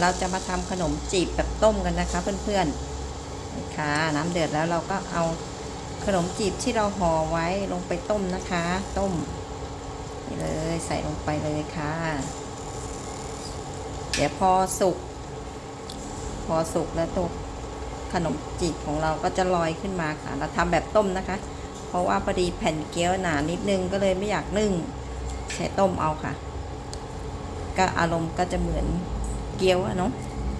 เราจะมาทำขนมจีบแบบต้มกันนะคะ เพื่อนๆนี่ค่ะน้ำเดือดแล้วเราก็เอาขนมจีบที่เราห่อไว้ลงไปต้มนะคะ ต้มนี่เลยใส่ลงไปเลยค่ะ เดี๋ยวพอสุก พอสุกแล้วตัวขนมจีบของเราก็จะลอยขึ้นมาค่ะ เราทำแบบต้มนะคะ เพราะว่าพอดีแผ่นเกี๊ยวหนานิดนึงก็เลยไม่อยากนึ่งใช้ต้มเอาค่ะ ก็อารมณ์ก็จะเหมือน เกี๊ยวอะเนาะ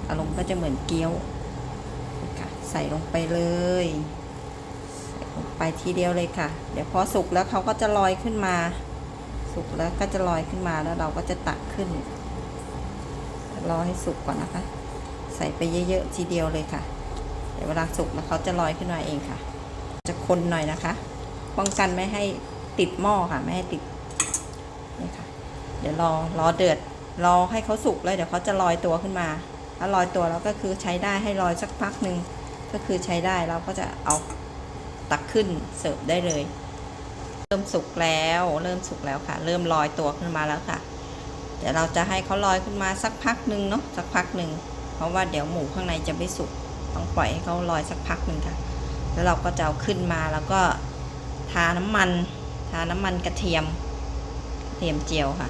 อารมณ์ก็จะเหมือนเกี๊ยวค่ะใส่ลงไปเลยใส่ลงไปทีเดียวเลยค่ะ เดี๋ยวพอสุกแล้วเขาก็จะลอยขึ้นมา สุกแล้วก็จะลอยขึ้นมาแล้วเราก็จะตักขึ้นรอให้สุกก่อนนะคะ ใส่ไปเยอะๆทีเดียวเลยค่ะเดี๋ยวเวลาสุกแล้วเขาจะลอยขึ้นมาเองค่ะ จะคนหน่อยนะคะ ป้องกันไม่ให้ติดหม้อค่ะ ไม่ให้ติดนี่ค่ะ เดี๋ยวรอรอเดือด รอให้เขาสุกแล้วเดี๋ยวเขาจะลอยตัวขึ้นมาถ้าลอยตัวแล้วก็คือใช้ได้ให้ลอยสักพักหนึ่งก็คือใช้ได้เราก็จะเอาตักขึ้นเสิร์ฟได้เลย เริ่มสุกแล้ว เริ่มสุกแล้วค่ะ เริ่มลอยตัวขึ้นมาแล้วค่ะ เดี๋ยวเราจะให้เขาลอยขึ้นมาสักพักหนึ่งเนาะสักพักหนึ่งเพราะว่าเดี๋ยวหมูข้างในจะไม่สุกต้องปล่อยให้เขาลอยสักพักหนึ่งค่ะ แล้วเราก็จะเอาขึ้นมาแล้วก็ทาน้ำมัน ทาน้ำมันกระเทียมกระเทียมเจียวค่ะ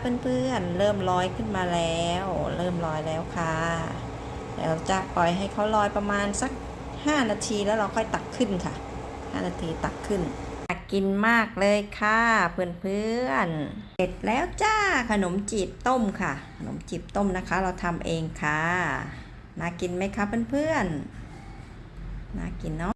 เพื่อนๆเริ่มลอยขึ้นมาแล้ว เริ่มลอยแล้วค่ะเดี๋ยวจะปล่อยให้เขาลอยประมาณสัก 5 นาทีแล้วเราค่อยตักขึ้นค่ะ 5 นาทีตักขึ้นอยากกินมากเลยค่ะเพื่อนๆเสร็จแล้วจ้าขนมจีบต้มค่ะ ขนมจีบต้มนะคะ เราทำเองค่ะ น่ากินไหมคะเพื่อนๆน่ากินเนาะ